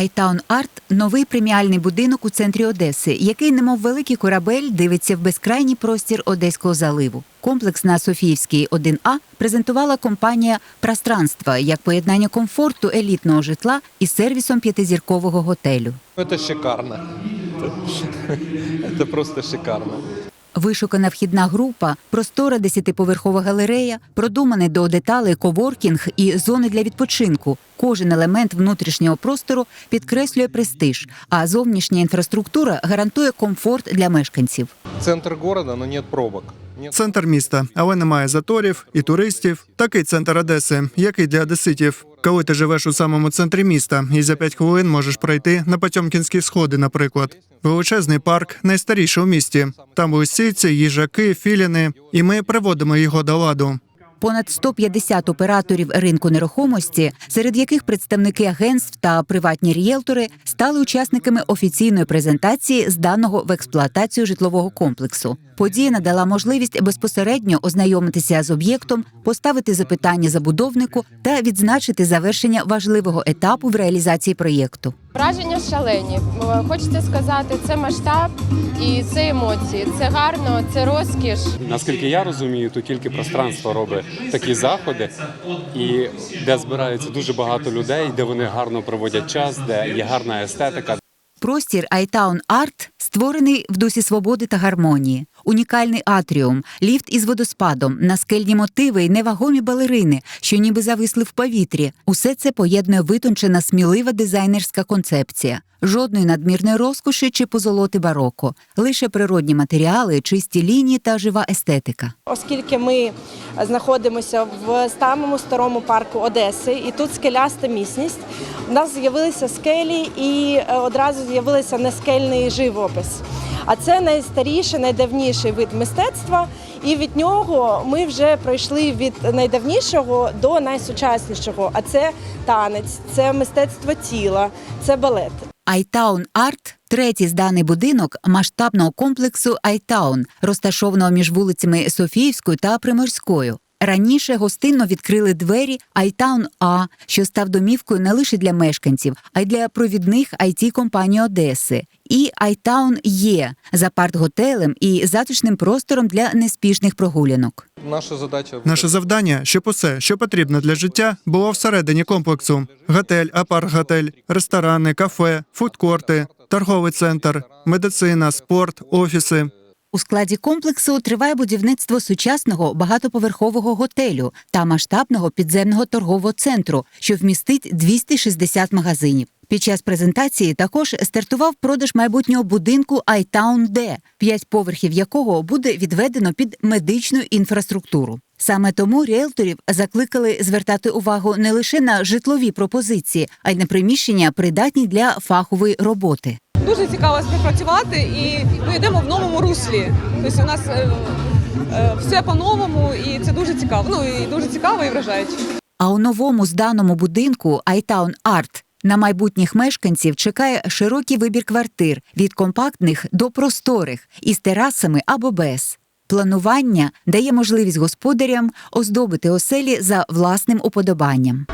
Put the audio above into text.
iTown Art – новий преміальний будинок у центрі Одеси, який, немов великий корабель, дивиться в безкрайній простір Одеського заливу. Комплекс на Софіївській 1А презентувала компанія Пространство як поєднання комфорту елітного житла із сервісом п'ятизіркового готелю. Это шикарно. Это просто шикарно. Вишукана вхідна група, простора десятиповерхова галерея, продуманий до деталей коворкінг і зони для відпочинку. Кожен елемент внутрішнього простору підкреслює престиж, а зовнішня інфраструктура гарантує комфорт для мешканців. Центр города, но нет пробок. Центр міста, але немає заторів і туристів. Такий центр Одеси, який для одеситів. Коли ти живеш у самому центрі міста і за 5 хвилин можеш пройти на Потьомкінські сходи, наприклад. Величезний парк, найстаріший у місті. Там лисиці, їжаки, філіни, і ми приводимо його до ладу. Понад 150 операторів ринку нерухомості, серед яких представники агентств та приватні рієлтори, стали учасниками офіційної презентації зданого в експлуатацію житлового комплексу. Подія надала можливість безпосередньо ознайомитися з об'єктом, поставити запитання забудовнику та відзначити завершення важливого етапу в реалізації проєкту. Враження шалені. Хочеться сказати, це масштаб і це емоції. Це гарно, це розкіш. Наскільки я розумію, то тільки пространство робить такі заходи, і де збирається дуже багато людей, де вони гарно проводять час, де є гарна естетика, Простір iTown Art створений в дусі свободи та гармонії. Унікальний атріум, ліфт із водоспадом, наскельні мотиви й невагомі балерини, що ніби зависли в повітрі. Усе це поєднує витончена, смілива дизайнерська концепція. Жодної надмірної розкоші чи позолоти бароко, лише природні матеріали, чисті лінії та жива естетика. Оскільки ми знаходимося в самому старому парку Одеси, і тут скеляста місність, у нас з'явилися скелі і е, одразу з'явився нескельний живопис. А це найстаріший, найдавніший вид мистецтва, і від нього ми вже пройшли від найдавнішого до найсучаснішого. А це танець, це мистецтво тіла, це балет. iTown Art – третій зданий будинок масштабного комплексу iTown, розташованого між вулицями Софіївською та Приморською. Раніше гостинно відкрили двері iTown А, що став домівкою не лише для мешканців, а й для провідних it компаній Одеси, і iTown Є з апарт-готелем і затишним простором для неспішних прогулянок. Наша задача Наше завдання, щоб усе, що потрібно для життя, було всередині комплексу: готель, апарт-готель, ресторани, кафе, фудкорти, торговий центр, медицина, спорт, офіси. У складі комплексу триває будівництво сучасного багатоповерхового готелю та масштабного підземного торгового центру, що вмістить 260 магазинів. Під час презентації також стартував продаж майбутнього будинку iTown D, п'ять поверхів якого буде відведено під медичну інфраструктуру. Саме тому ріелторів закликали звертати увагу не лише на житлові пропозиції, а й на приміщення, придатні для фахової роботи. Дуже цікаво співпрацювати і ми йдемо в новому руслі. Тобто у нас е, е, все по-новому, і це дуже цікаво. Ну і дуже цікаво і вражаюче. А у новому зданому будинку iTown Art на майбутніх мешканців чекає широкий вибір квартир від компактних до просторих із терасами або без. Планування дає можливість господарям оздобити оселі за власним уподобанням.